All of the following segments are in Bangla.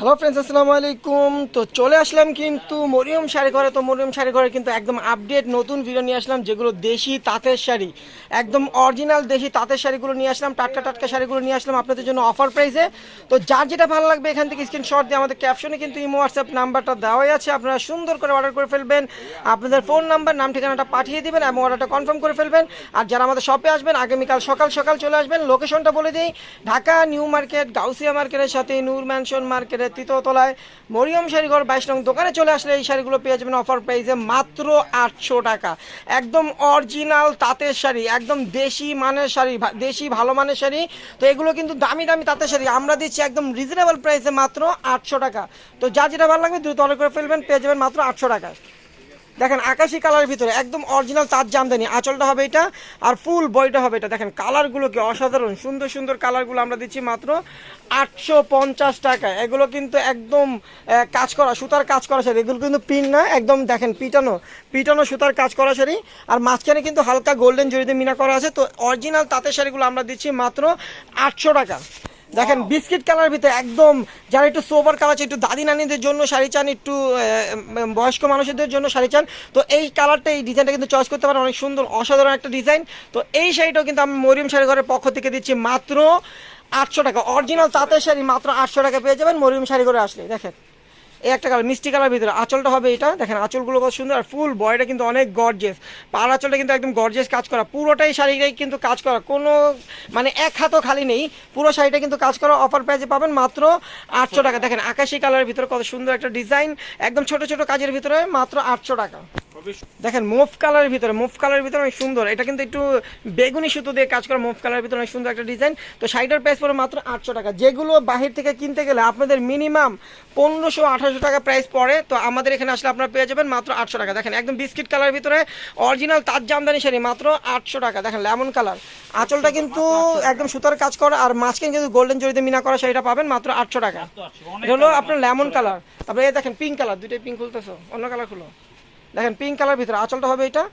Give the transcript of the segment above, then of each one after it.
হ্যালো ফ্রেন্ডস আসসালামু আলাইকুম তো চলে আসলাম কিন্তু মরিয়ম শাড়ি ঘরে। তো মরিয়ম শাড়ি ঘরে কিন্তু একদম আপডেট নতুন ভিডিও নিয়ে আসলাম, যেগুলো দেশি তাঁতের শাড়ি। একদম অরিজিনাল দেশি তাঁতের শাড়িগুলো নিয়ে আসলাম, টাটকা টাটকা শাড়িগুলো নিয়ে আসলাম আপনাদের জন্য অফার প্রাইসে তো যার যেটা ভালো লাগবে এখান থেকে স্ক্রিনশট দিয়ে আমাদের ক্যাপশনে কিন্তু ইমো হোয়াটসঅ্যাপ নাম্বারটা দেওয়াই আছে। আপনারা সুন্দর করে অর্ডার করে ফেলবেন। আপনাদের ফোন নাম্বার নাম, ঠিকানাটা পাঠিয়ে দিবেন এবং অর্ডারটা কনফার্ম করে ফেলবেন। আর যারা আমাদের শপে আসবেন, আগামীকাল সকাল সকাল চলে আসবেন। লোকেশনটা বলে দিই, ঢাকা, নিউ মার্কেট, গাউসিয়া মার্কেটের সাথে নূর ম্যানশন মার্কেটের তৃতীয়তলায় মরিয়ম শাড়িঘর বাইশ নং দোকানে চলে আসলে এই শাড়িগুলো পেয়ে যাবেন অফার প্রাইসে মাত্র আটশো টাকা। একদম অরিজিনাল তাঁতের শাড়ি, একদম দেশি মানের শাড়ি দেশি ভালো মানের শাড়ি। তো এগুলো কিন্তু দামি দামি তাঁতের শাড়ি। আমরা দিচ্ছি একদম রিজনেবল প্রাইসে মাত্র আটশো টাকা। তো যা যেটা ভালো লাগবে দ্রুত অর্ডার করে ফেলবেন, পেয়ে যাবেন মাত্র আটশো টাকায়। দেখেন আকাশি কালারের ভিতরে একদম অরিজিনাল তার জামদানি। আঁচলটা হবে এটা আর ফুল বইটা হবে এটা। দেখেন কালারগুলো কি অসাধারণ, সুন্দর সুন্দর কালারগুলো আমরা দিচ্ছি মাত্র আটশো পঞ্চাশ টাকা। এগুলো কিন্তু একদম কাজ করা, সুতার কাজ করা শাড়ি। এগুলো কিন্তু পিন না, একদম দেখেন পিটানো পিটানো সুতার কাজ করা শাড়ি। আর মাঝখানে কিন্তু হালকা গোল্ডেন জড়িতে মিনা করা আছে। তো অরিজিনাল তাঁতের শাড়িগুলো আমরা দিচ্ছি মাত্র আটশো টাকা। দেখেন বিস্কিট কালার ভিতরে একদম যারা একটু সোবার কালার আছে একটু দাদি নানিদের জন্য শাড়ি চান একটু বয়স্ক মানুষদের জন্য শাড়ি চান তো এই কালারটা এই ডিজাইনটা কিন্তু চয়েস করতে পারেন। অনেক সুন্দর অসাধারণ একটা ডিজাইন তো এই শাড়িটাও কিন্তু আমি মরিয়ম শাড়ি ঘরের পক্ষ থেকে দিচ্ছি মাত্র আটশো টাকা। অরিজিনাল তাঁতের শাড়ি মাত্র আটশো টাকা পেয়ে যাবেন মরিয়ম শাড়ি করে আসলে। দেখেন এই একটা কালার, মিষ্টি কালার ভিতরে। আঁচলটা হবে এটা, দেখেন আঁচলগুলো কত সুন্দর, আর ফুল বয়টা কিন্তু অনেক গর্জেস পার আঁচলটা কিন্তু একদম গর্জেস কাজ করা। পুরোটাই শাড়িটাই কিন্তু কাজ করা। কোনো মানে এক হাতও খালি নেই। পুরো শাড়িটা কিন্তু কাজ করা অফার প্রাইসে পাবেন মাত্র আটশো টাকা। দেখেন আকাশি কালারের ভিতরে কত সুন্দর একটা ডিজাইন একদম ছোট ছোট কাজের ভিতরে মাত্র আটশো টাকা। দেখেন মুভ কালারের ভিতরে মুভ কালারের ভিতরে অনেক সুন্দর। এটা কিন্তু একটু বেগুনি সুতো দিয়ে কাজ করা মুভ কালারের ভিতরে অনেক সুন্দর একটা ডিজাইন। তো শাড়িটার প্রাইস পড়ে মাত্র আটশো টাকা। যেগুলো বাহির থেকে কিনতে গেলে আপনাদের মিনিমাম পনেরোশো আঠারোশো টাকা প্রাইস পড়ে। তো আমাদের এখানে আসলে আপনারা পেয়ে যাবেন মাত্র আটশো টাকা। দেখেন একদম বিস্কিট কালারের ভিতরে অরিজিনাল তার জামদানি শাড়ি মাত্র আটশো টাকা। দেখেন লেমন কালার আঁচলটা কিন্তু একদম সুতার কাজ করা আর মাঝখানে কিন্তু গোল্ডেন জড়িতে মিনা করা শাড়িটা পাবেন মাত্র আটশো টাকা। এটা হলো আপনার লেমন কালার তারপরে এই দেখেন পিঙ্ক কালার দুইটাই পিঙ্ক খুলতেছো অন্য কালার খুলো। দেখেন পিঙ্ক কালার ভিতরে আঁচলটা হবে এটা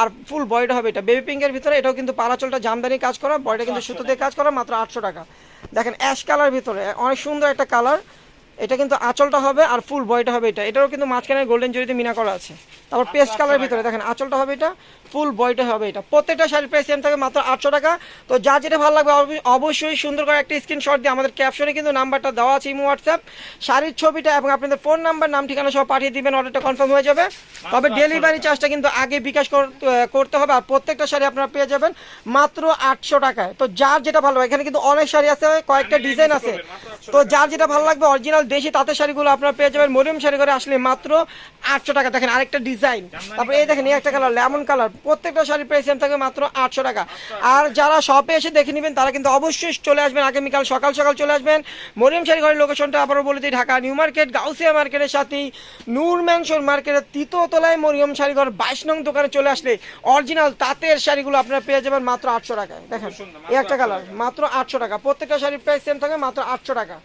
আর ফুল বয়টা হবে এটা। বেবি পিঙ্কের ভিতরে এটাও কিন্তু পালাচলটা জামদানি কাজ করা বয়টা কিন্তু সুতো দিয়ে কাজ করা মাত্র আটশো টাকা। দেখেন অ্যাশ কালার ভিতরে অনেক সুন্দর একটা কালার এটা কিন্তু আঁচলটা হবে আর ফুল বয়টা হবে এটা। এটাও কিন্তু মাঝখানে গোল্ডেন জরিতে মিনা করা আছে। তারপর পেস্ট কালার ভিতরে দেখেন আঁচলটা হবে এটা ফুল বয়টা হবে এটা। প্রত্যেকটা শাড়ির প্রাইস সেম থাকে মাত্র আটশো টাকা। তো যা যেটা ভালো লাগবে অবশ্যই- অবশ্যই সুন্দর করে একটা স্ক্রিনশট দিয়ে আমাদের ক্যাপশনে কিন্তু নাম্বারটা দেওয়া আছে ইমো হোয়াটসঅ্যাপ শাড়ির ছবিটা এবং আপনাদের ফোন নাম্বার নাম ঠিকানা সব পাঠিয়ে দিবেন অর্ডারটা কনফার্ম হয়ে যাবে। তবে ডেলিভারি চার্জটা কিন্তু আগে বিকাশ করতে হবে আর প্রত্যেকটা শাড়ি আপনারা পেয়ে যাবেন মাত্র আটশো টাকায়। তো যার যেটা ভালো এখানে কিন্তু অনেক শাড়ি আছে কয়েকটা ডিজাইন আছে। তো যার যেটা ভালো লাগবে অরিজিনাল দেশি তাঁতের শাড়িগুলো আপনারা পেয়ে যাবেন। মরিয়ম শাড়ি করে আসলে মাত্র আটশো টাকা। দেখেন আরেকটা ডিজাইন তারপরে এই দেখেন এই একটা কালার লেমন কালার প্রত্যেকটা প্রাইস সেম থাকবে মাত্র আটশো টাকা। আর যারা শপে এসে দেখে নেবেন তারা কিন্তু অবশ্যই চলে আসবেন। আগামীকাল সকাল সকাল চলে আসবেন। মরিয়ম শাড়ি ঘরের লোকেশনটা আবারও বলে দিই ঢাকা নিউ মার্কেট গাউসিয়া মার্কেটের সাথেই। নূর ম্যানশন মার্কেটের তৃতীয়তলায় মরিয়ম শাড়িঘর বাইশ নং দোকানে চলে আসলে অরিজিনাল তাঁতের শাড়িগুলো আপনারা পেয়ে যাবেন মাত্র আটশো টাকায়। দেখেন এই একটা কালার মাত্র আটশো টাকা। প্রত্যেকটা শাড়ির প্রাইস সেম থাকবে মাত্র আটশো টাকা।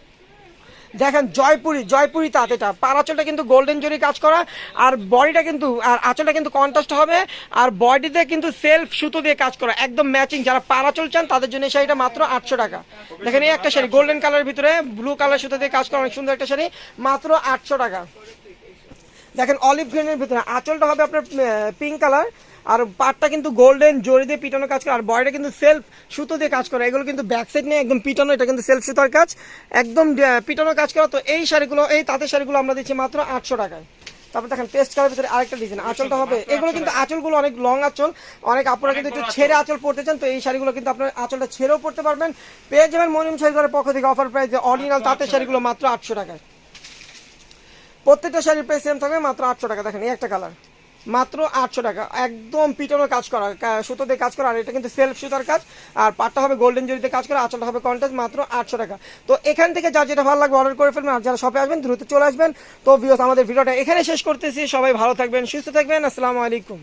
দেখেন জয়পুরি জয়পুরি তাঁত এটা। পার আঁচলটা কিন্তু গোল্ডেন জরি কাজ করা, আর বডিটা কিন্তু, আর আঁচলটা কিন্তু কন্ট্রাস্ট হবে, আর বডিতে কিন্তু সেলফ সুতো দিয়ে কাজ করা, একদম ম্যাচিং যারা আঁচল চান, তাদের জন্য শাড়িটা মাত্র আটশো টাকা। দেখেন এই একটা শাড়ি গোল্ডেন কালারের ভিতরে ব্লু কালার সুতো দিয়ে কাজ করা, অনেক সুন্দর একটা শাড়ি, মাত্র আটশো টাকা। দেখেন অলিভ গ্রিনের ভিতরে, আঁচলটা হবে আপনার পিঙ্ক কালার আর পাটটা কিন্তু গোল্ডেন জরি দিয়ে পিটানো কাজ করে আর বয়টা কিন্তু সেলফ সুতো দিয়ে কাজ করে। এগুলো কিন্তু ব্যাক সাইড নিয়ে একদম পিটানো এটা কিন্তু সেলফ সুতার কাজ। একদম পিটানো কাজ করা। তো এই শাড়িগুলো এই তাঁতের শাড়িগুলো আমরা দিচ্ছি মাত্র আটশো টাকায়। তারপর দেখেন পেস্ট কালার ভিতরে আরেকটা ডিজাইন আঁচলটা হবে এগুলো কিন্তু আঁচলগুলো অনেক লং আঁচল। অনেক আপনারা কিন্তু একটু ছেড়ে আঁচল। পড়তে চান তো এই শাড়িগুলো কিন্তু আপনার আঁচলটা ছেড়েও পড়তে পারবেন। পেয়ে যাবেন মনিম শাড়িঘরের পক্ষ থেকে অফার প্রাইস অরিজিনাল তাঁতের শাড়িগুলো মাত্র আটশো টাকায়। প্রত্যেকটা শাড়ির প্রাইস সেম থাকবে মাত্র আটশো টাকা। দেখেন এই একটা কালার মাত্র আটশো টাকা। একদম পিটানো কাজ করা সুতো দিয়ে কাজ করা, আর এটা কিন্তু সেলফ সুতার কাজ। আর পাটটা হবে গোল্ডেন জরিতে কাজ করা, আঁচলটা হবে কন্টাস মাত্র আটশো টাকা। তো এখান থেকে যা যেটা ভালো লাগবে অর্ডার করে ফেলবেন, আর যারা শপে আসবেন দ্রুত চলে আসবেন। তো ভিওস আমাদের ভিডিওটা এখানে শেষ করতেছি। সবাই ভালো থাকবেন, সুস্থ থাকবেন। আসসালামু আলাইকুম।